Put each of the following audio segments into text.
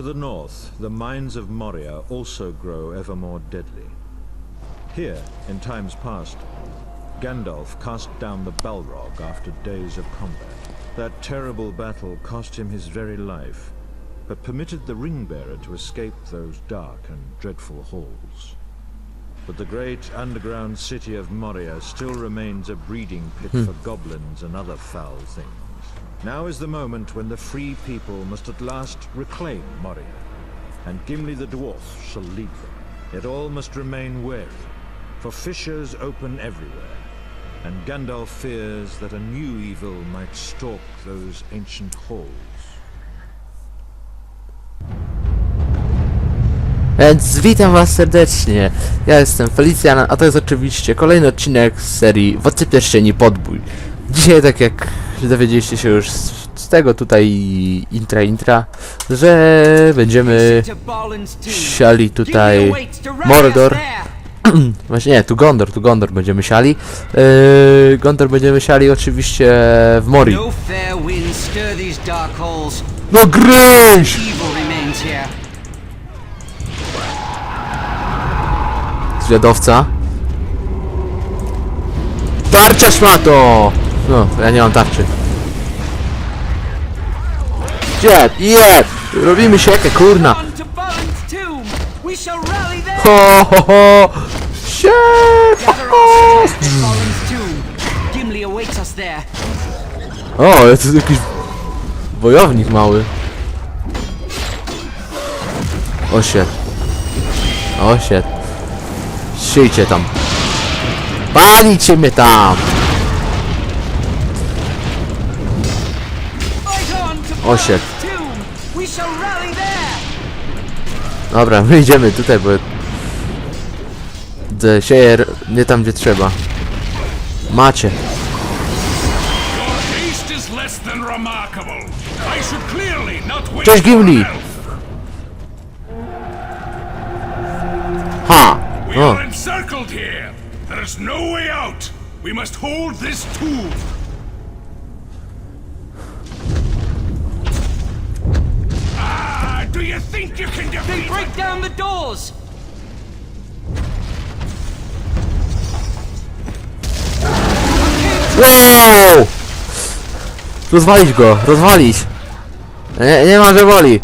To the north, the mines of Moria also grow ever more deadly. Here, in times past, Gandalf cast down the Balrog after days of combat. That terrible battle cost him his very life, but permitted the Ringbearer to escape those dark and dreadful halls. But the great underground city of Moria still remains a breeding pit hmm. for goblins and other foul things. Now is the moment when the free people must at last reclaim Moria, and Gimli the dwarf shall lead them. Yet all must remain wary, for fissures open everywhere, and Gandalf fears that a new evil might stalk those ancient halls. Więc witam was serdecznie. Ja jestem Felicjan, a to jest oczywiście kolejny odcinek z serii Władcy Pierścieni Podbój. Dzisiaj, tak jak dowiedzieliście się już z, z tego tutaj intra intra, że będziemy siali tutaj Mordor. Właśnie nie, tu Gondor, tu Gondor będziemy siali. Yy, Gondor będziemy siali oczywiście w Mori. No. No gryź! Zwiadowca. Tarcza szmato! No, ja nie mam tarczy. Gdzie? Je! Robimy siekę, kurna! Ho, ho, ho! Siek! Us there. O, jest jakiś wojownik mały. O shit. O shit. Siejcie tam. Palicie mnie tam! There. Dobra, my idziemy tutaj, bo... D- Sieje nie tam, gdzie trzeba. Macie. Cześć, Gimli! Ha! O, think you can They defeat break down the doors. Wow! Rozwalić go, rozwalić! Nie, nie ma, że woli.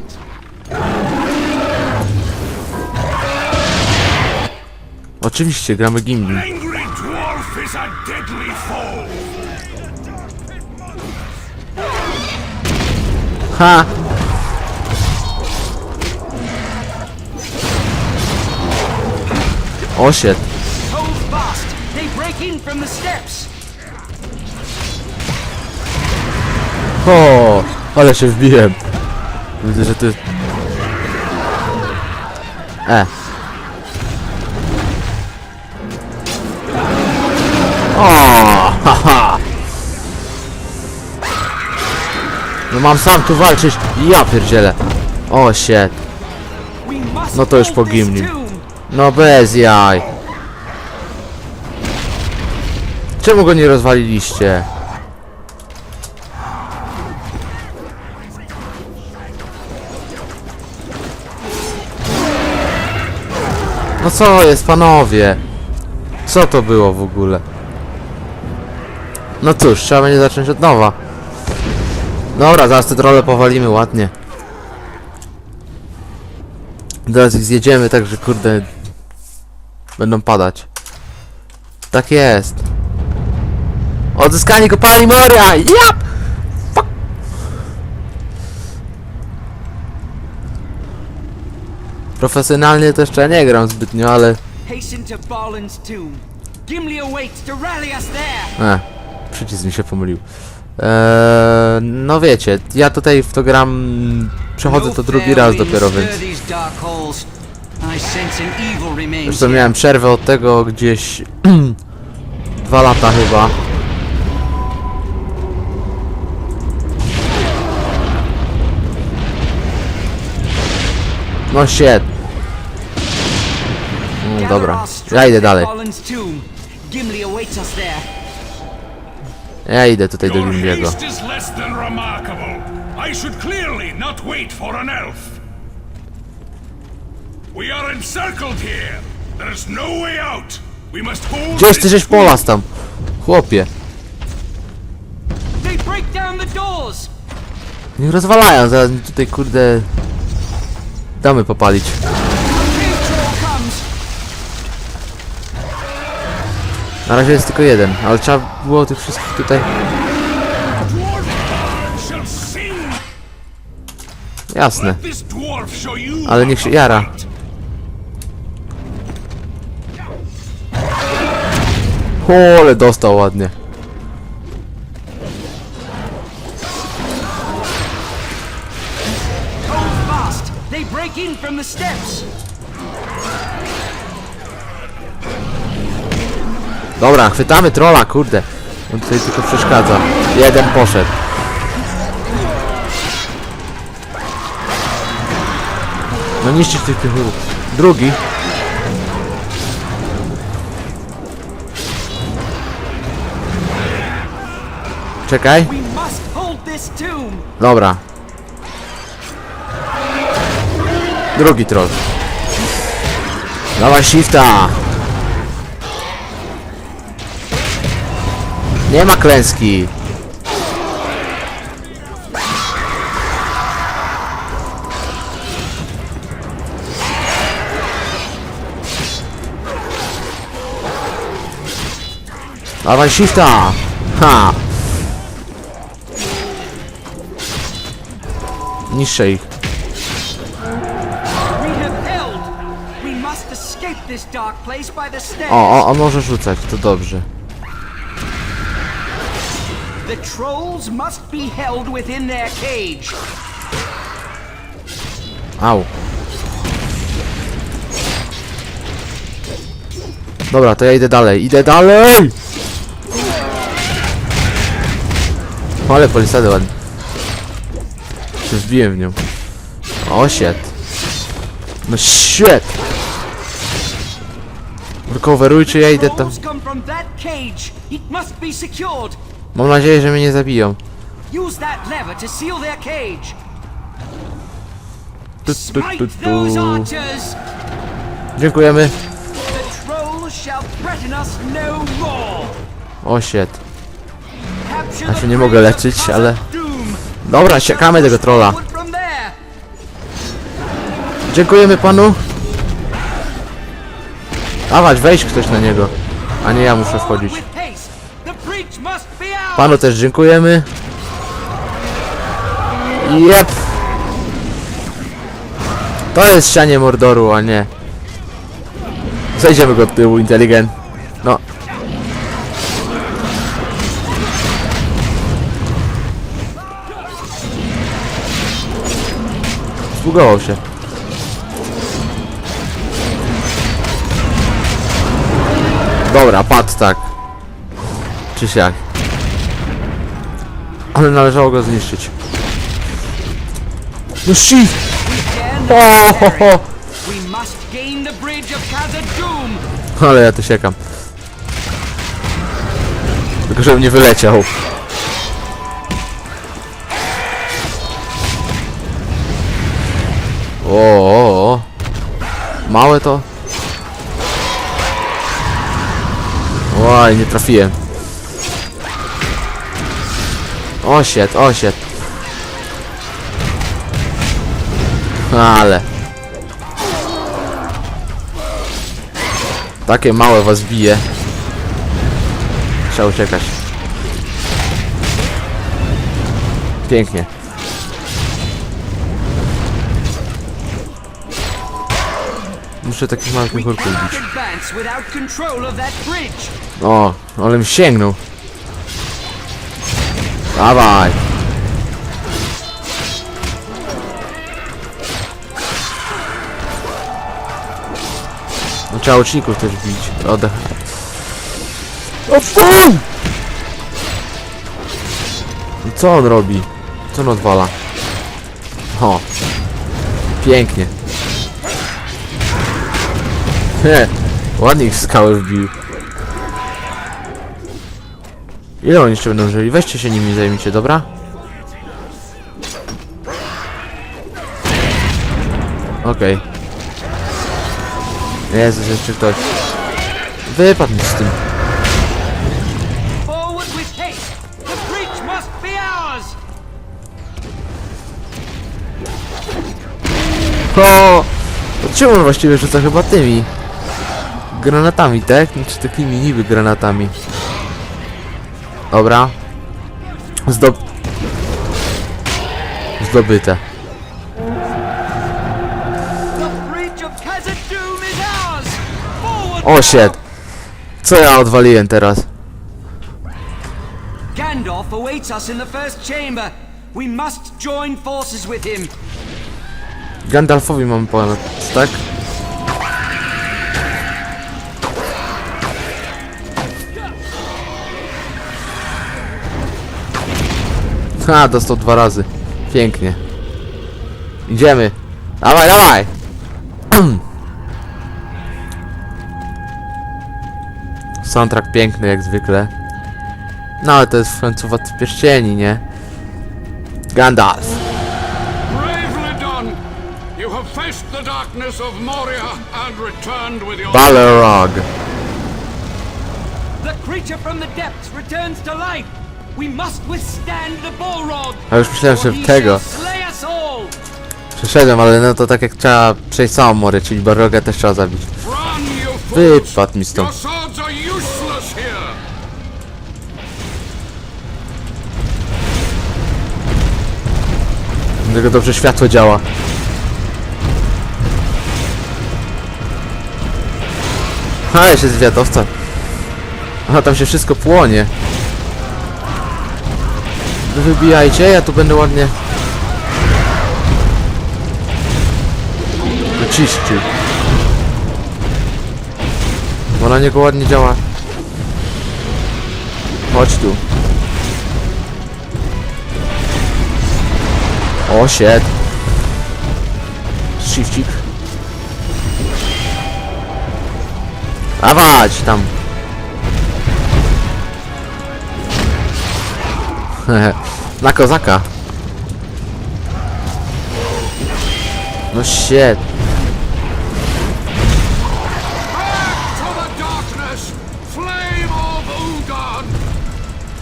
Oczywiście, gramy Gimli. Angry dwarf is a deadly foe. Ha! O shit. Hold fast. They break in from the steps. O, ale się wbiłem. Widzę, że ty... E. O, haha. No mam sam tu walczyć. Ja pierdzielę. O shit. No to już po tomb. No bez jaj. Czemu go nie rozwaliliście? No co jest panowie? Co to było w ogóle? No cóż, trzeba będzie zacząć od nowa. Dobra, zaraz te trole powalimy ładnie. Teraz ich zjedziemy, także kurde Będą padać Tak jest Odzyskanie kopalni Moria! Jap! Fuck! Profesjonalnie to jeszcze nie gram zbytnio, ale... E, przycisk mi się pomylił eee, No wiecie, ja tutaj w to gram... Przechodzę to drugi raz dopiero, więc... Zresztą miałem przerwę od tego gdzieś... Dwa lata chyba. No shit. Mm, Dobra, ja idę dalej. Ja idę tutaj do Your Gimliego. haste is less than remarkable. I should clearly not wait for an elf. We are encircled here. There is no way out. We must hold Gdzieś ty this żeś polas tam. Chłopie. They break down the doors! Niech rozwalają, zaraz mi tutaj kurde... Damy popalić. Na razie jest tylko jeden, ale trzeba było tych wszystkich tutaj... Jasne. Ale niech się jara. From the steps! Dobra, chwytamy trolla, kurde. On tutaj tylko przeszkadza. Jeden poszedł. No niszczyć tych piechurów. Drugi. Czekaj. Dobra. Drugi troll. Dawaj shifta. Nie ma klęski. Dawaj shifta. Ha. The stairs! O, o, on może rzucać, to dobrze. The trolls must be held within their cage! Au. Dobra, to ja idę dalej, idę dalej! O, Ale polisady ładnie. Się wbiłem w nią. O, shit. No shit! Recoverujcie, ja idę tam. Mam nadzieję, że mnie nie zabiją. Use that lever to seal their cage! Tu, tu, tu, Smite those tu. archers! Dziękujemy. No! O, shit. Ja się nie mogę leczyć, ale-. Dobra, siekamy tego trolla. Dziękujemy panu. Dawać, wejść ktoś na niego. A nie ja muszę wchodzić. Panu też dziękujemy. Jep. To jest ścianie Mordoru, a nie. Zejdziemy go od tyłu, inteligent. No. Zbugował się. Dobra, padł tak. Czy siak. Ale należało go zniszczyć. No shit! O, ho, ho. Ale ja tu siekam. Tylko żebym nie wyleciał. O, o, o. Małe to. Oj, nie trafiłem. O shit, o shit. Ale. Takie małe was bije. Trzeba uciekać. Pięknie. Muszę takich małych cannot bić. O, ale mi sięgnął. Dawaj. No, trzeba łuczników też bić. Oddech. O fu! I Co on robi? Co on odwala? O. Pięknie. He, ładnie ich skałę wbił. Ile oni jeszcze będą żyli? Weźcie się nimi zajmijcie, dobra? Okej. Jezus, jeszcze ktoś. Wypadł mi z tym. Forward with haste! The breach must be ours! O! To czemu on właściwie rzuca chyba tymi? Granatami, tak? Czy takimi niby granatami. Dobra. Zdob... Zdobyte. O shit! Co ja odwaliłem teraz? Gandalf awaits us in the first chamber. We must join forces with him. Gandalfowi mamy ponad, tak? Ha, dostał dwa razy. Pięknie. Idziemy. Dawaj, dawaj! Soundtrack piękny jak zwykle. No ale to jest w końcu Władcy Pierścieni, nie? Gandalf. Bravely done! You have faced the darkness of Moria and returned with your... Balrog. The creature from the depths returns to life. A już myślałem, że he tego. Przeszedłem, ale no to tak jak trzeba przejść całą morę, czyli Balroga też trzeba zabić. Wypadł mi stąd. Dlatego dobrze światło działa. A, jeszcze jest wiatowca. Aha, tam się wszystko płonie. Wy Wybijajcie, ja tu będę ładnie... Wyczyścił. Bo na niego ładnie działa. Chodź tu. O, shit. Shifcik. Dawać tam. Na kozaka. No shit.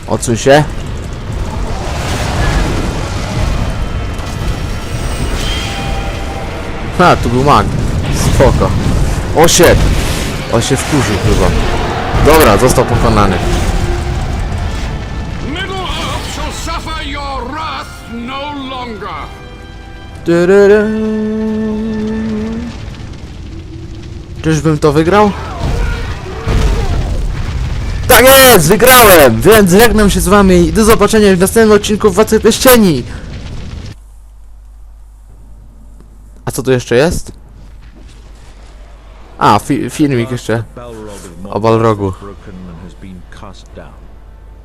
Odsuń się. Ha, tu był mag. Spoko. O shit. On się wkurzył chyba. Dobra, został pokonany. Suffer your wrath no longer! Czyżbym to wygrał? Tak jest! Wygrałem! Więc żegnam się z wami i do zobaczenia w następnym odcinku Władcy Pierścieni! A co tu jeszcze jest? A, fi filmik jeszcze. O Balrogu.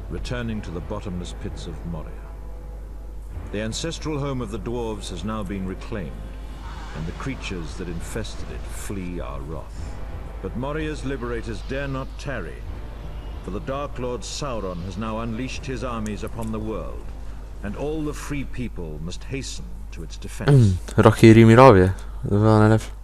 Returning to the bottomless pits of Moria. The ancestral home of the dwarves has now been reclaimed, and the creatures that infested it flee our wrath. But Moria's liberators dare not tarry, for the Dark Lord Sauron has now unleashed his armies upon the world, and all the free people must hasten to its defense. Mm, Rocky Rimirowie. Dwa najlepsze.